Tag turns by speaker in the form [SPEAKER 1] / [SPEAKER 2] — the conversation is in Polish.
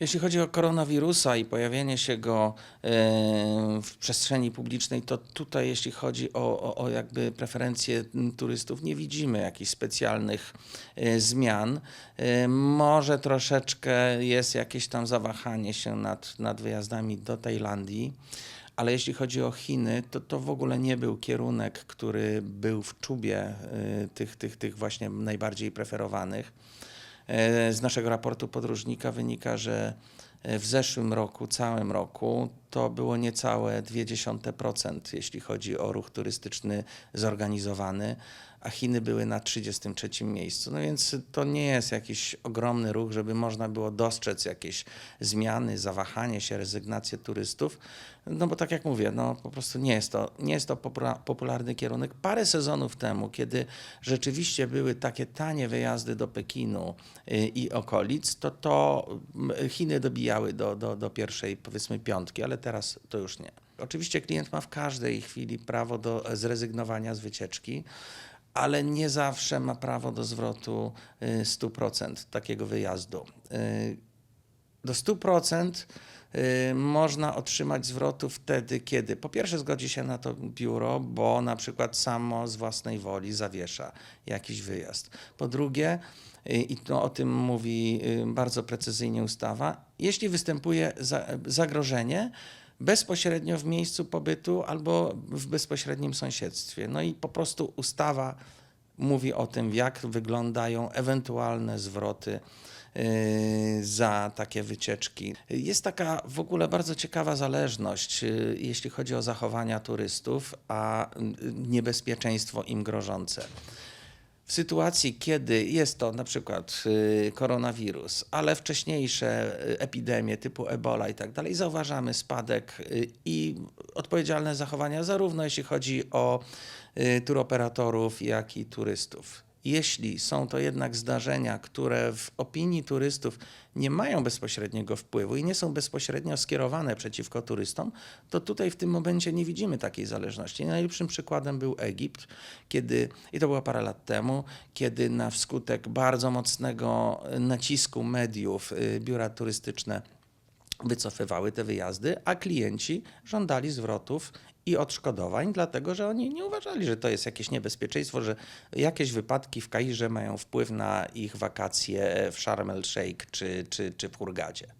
[SPEAKER 1] Jeśli chodzi o koronawirusa i pojawienie się go e, w przestrzeni publicznej, to tutaj, jeśli chodzi o, o, o jakby preferencje turystów, nie widzimy jakichś specjalnych e, zmian. E, Może troszeczkę jest jakieś tam zawahanie się nad, nad wyjazdami do Tajlandii. Ale jeśli chodzi o Chiny, to to w ogóle nie był kierunek, który był w czubie tych, tych, tych właśnie najbardziej preferowanych. E, Z naszego raportu podróżnika wynika, że w zeszłym roku, całym roku, to było niecałe 0,2%, jeśli chodzi o ruch turystyczny zorganizowany, a Chiny były na 33 miejscu. No więc to nie jest jakiś ogromny ruch, żeby można było dostrzec jakieś zmiany, zawahanie się, rezygnację turystów. No bo tak jak mówię, no po prostu nie jest to, nie jest to popula- popularny kierunek. Parę sezonów temu, kiedy rzeczywiście były takie tanie wyjazdy do Pekinu y, i okolic, to to Chiny dobijały do, do, do pierwszej powiedzmy piątki, ale teraz to już nie. Oczywiście klient ma w każdej chwili prawo do zrezygnowania z wycieczki, ale nie zawsze ma prawo do zwrotu y, 100% takiego wyjazdu. Do 100% y, można otrzymać zwrotu wtedy, kiedy po pierwsze zgodzi się na to biuro, bo na przykład samo z własnej woli zawiesza jakiś wyjazd. Po drugie, y, i to o tym mówi y, bardzo precyzyjnie ustawa, jeśli występuje za, zagrożenie bezpośrednio w miejscu pobytu albo w bezpośrednim sąsiedztwie. No i po prostu ustawa mówi o tym, jak wyglądają ewentualne zwroty za takie wycieczki. Jest taka w ogóle bardzo ciekawa zależność, yy, jeśli chodzi o zachowania turystów, a yy, niebezpieczeństwo im grożące. W sytuacji, kiedy jest to na przykład y, koronawirus, ale wcześniejsze y, epidemie typu Ebola i tak dalej, zauważamy spadek y, i odpowiedzialne zachowania, zarówno jeśli chodzi o y, turoperatorów, jak i turystów. Jeśli są to jednak zdarzenia, które w opinii turystów nie mają bezpośredniego wpływu i nie są bezpośrednio skierowane przeciwko turystom, to tutaj w tym momencie nie widzimy takiej zależności. Najlepszym przykładem był Egipt, kiedy, i to było parę lat temu, kiedy na wskutek bardzo mocnego nacisku mediów y, biura turystyczne wycofywały te wyjazdy, a klienci żądali zwrotów i odszkodowań, dlatego że oni nie uważali, że to jest jakieś niebezpieczeństwo, że jakieś wypadki w Kairze mają wpływ na ich wakacje w Sharm el Sheikh czy, czy, czy w Hurgadzie.